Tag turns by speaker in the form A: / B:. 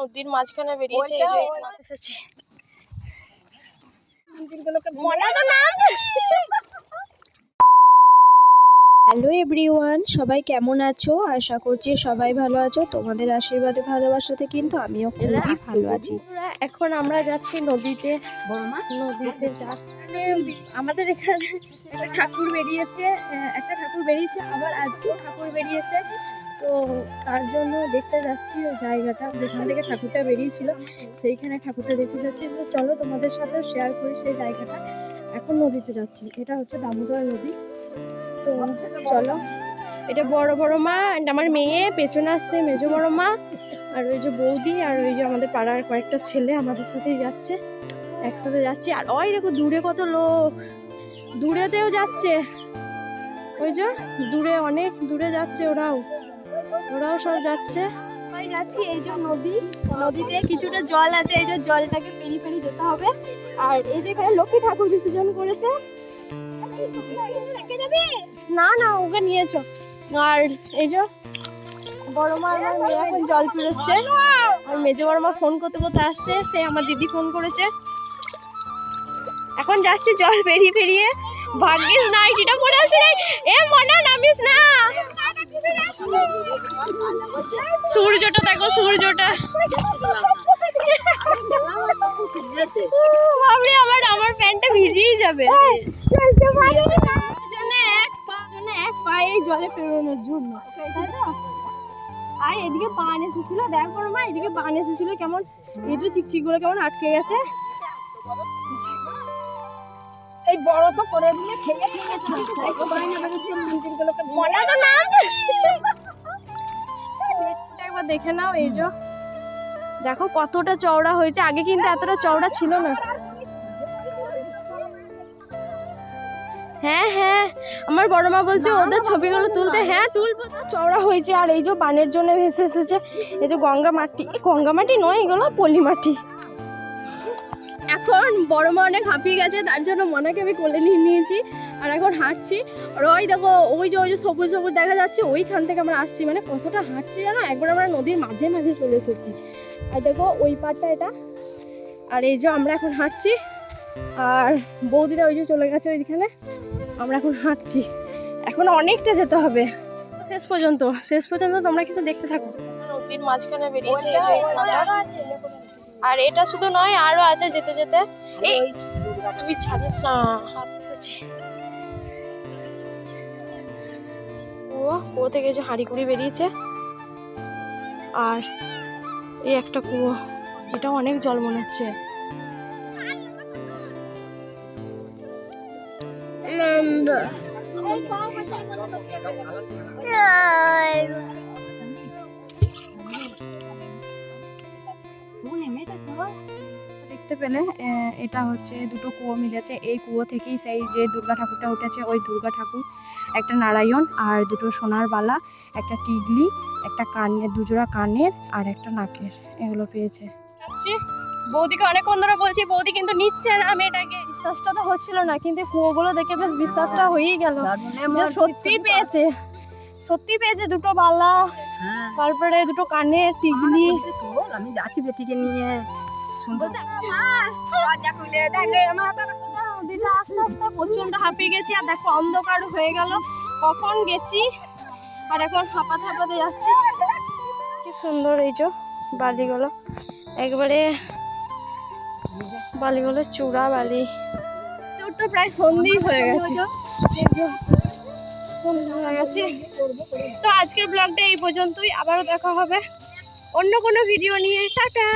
A: নদীর মাঝখানে বেরিয়েছে এসেছি।
B: হ্যালো এভরিওয়ান সবাই কেমন আছো? আশা করছি সবাই ভালো আছো। তোমাদের আশীর্বাদে ভালোবাসাতে কিন্তু আমিও খুবই ভালো আছি।
A: এখন আমরা যাচ্ছি নদীতে। নদীতে আমাদের এখানে একটা ঠাকুর বেরিয়েছে একটা ঠাকুর বেরিয়েছে আবার আজকেও ঠাকুর বেরিয়েছে। তো তার জন্য দেখতে যাচ্ছি ওই জায়গাটা যেখান থেকে ঠাকুরটা বেরিয়েছিল। সেইখানে ঠাকুরটা দেখতে যাচ্ছি। তো চলো তোমাদের সাথেও শেয়ার করি সেই জায়গাটা। এখন নদীতে যাচ্ছি। এটা হচ্ছে দামোদর নদী। তো চলো। এটা বড় বড় মা and আমার মেয়ে। পেছনে আসছে মেজো, বড় মা। আর ওই যে বৌদি আর ওই যে আমাদের পাড়ার কয়েকটা ছেলে আমাদের সাথেই যাচ্ছে। একসাথে যাচ্ছি। আর ওই দেখো দূরে কত লোক। দূরেতেও যাচ্ছে। ওই যে দূরে, অনেক দূরে যাচ্ছে ওরাও। ওরাও সব যাচ্ছে।
B: সবাই যাচ্ছি এই যে নদী। নদীতে কিছুটা জল আছে এই যে জলটাকে পেরিয়ে পেরিয়ে যেতে হবে। আর এই যে এখানে লক্ষ্মী ঠাকুর বিসর্জন করেছে।
A: না না ওকে নিয়েছো। আর এই যে বড় মা আমার মেয়ে এখন জল পেরোচ্ছে। আর মেজো বড় মা ফোন করতে করতে আসছে সে আমার দিদি ফোন করেছে। এখন যাচ্ছে জল পেরিয়ে পেরিয়ে। ভাগ্যিস নাইটিটা পরে আসি রে এ মনে নামিস না সূর্যটা দেখো সূর্যটা। বাবরে আমার আমার প্যান্টটা ভিজেই যাবে। এক পা এক পায়ে জলে পেরোনোর জন্য। আর এদিকে পান এসেছিল দেখ মা এদিকে পান এসেছিল কেমন। এই যে চিকচিক কেমন আটকে গেছে।
B: এই বড় তো করে খেয়ে
A: মনে তো নাম। দেখে নাও এই যে। দেখো কতটা চওড়া হয়েছে। আগে কিন্তু এতটা চওড়া ছিল না। হ্যাঁ হ্যাঁ। আমার বড় মা বলছে ওদের ছবিগুলো তুলতে। হ্যাঁ তুলবো তো চওড়া হয়েছে আর এই যে বানের জন্য ভেসে এসেছে। এই যে গঙ্গা মাটি গঙ্গা মাটি নয় এগুলো পলি মাটি। এখন বড় মা অনেক হাঁপিয়ে গেছে তার জন্য মনাকে আমি কোলে নিয়ে নিয়েছি। আর এখন হাঁটছি। আর ওই দেখো ওই যে ওই যে সবুজ সবুজ দেখা যাচ্ছে ওইখান থেকে আমরা আসছি। মানে কতটা হাঁটছি জানো? একবার আমরা নদীর মাঝে মাঝে চলে এসেছি। আর দেখো ওই পাড়টা এটা। আর এই যে আমরা এখন হাঁটছি। আর বৌদিরা ওই যে চলে গেছে ওইখানে। আমরা এখন হাঁটছি। এখন অনেকটা যেতে হবে। শেষ পর্যন্ত শেষ পর্যন্ত তোমরা কিন্তু দেখতে থাকো। নদীর মাঝখানে বেরিয়েছে। আর এটা শুধু নয় আরও আছে যেতে যেতে। এই তুই ছাড়িস না। কুয়ো কুয়ো থেকে যে হাঁড়ি কুড়ি বেরিয়েছে। আর এই একটা কুয়ো এটা অনেক জল মনে হচ্ছে। দেখতে পেলে এটা হচ্ছে দুটো কুয়ো মিলেছে। এই কুয়ো থেকেই সেই যে দুর্গা ঠাকুরটা উঠেছে ওই দুর্গা ঠাকুর একটা নারায়ণ আর দুটো সোনার বালা একটা টিগলি একটা কানের দুজোড়া কানের আর একটা নাকের। এগুলো পেয়েছে। বৌদিকে অনেকক্ষণ ধরে বলছি বৌদি কিন্তু নিচ্ছে না আমি এটাকে বিশ্বাসটা তো হচ্ছিল না কিন্তু কুয়োগুলো দেখে বেশ বিশ্বাসটা হয়েই গেল। সত্যি পেয়েছে সত্যি পেয়েছে দুটো বালা তারপরে দুটো কানের টিগলি।
B: আমি যাচ্ছি বেটিকে নিয়ে।
A: নদীটা আস্তে আস্তে প্রচণ্ড হাঁপিয়ে গেছি আর দেখো অন্ধকার হয়ে গেল। কখন গেছি? আর এখন হাঁপাতে হাঁপাতে যাচ্ছি। কি সুন্দর এই যে বালিগুলো। একবারে বালিগুলো চূড়া বালি। তোর তো প্রায় সন্ধেই হয়ে গেছে। হয়ে গেছে। তো আজকের ব্লগটা এই পর্যন্তই। আবারও দেখা হবে অন্য কোনো ভিডিও নিয়ে। টাটা!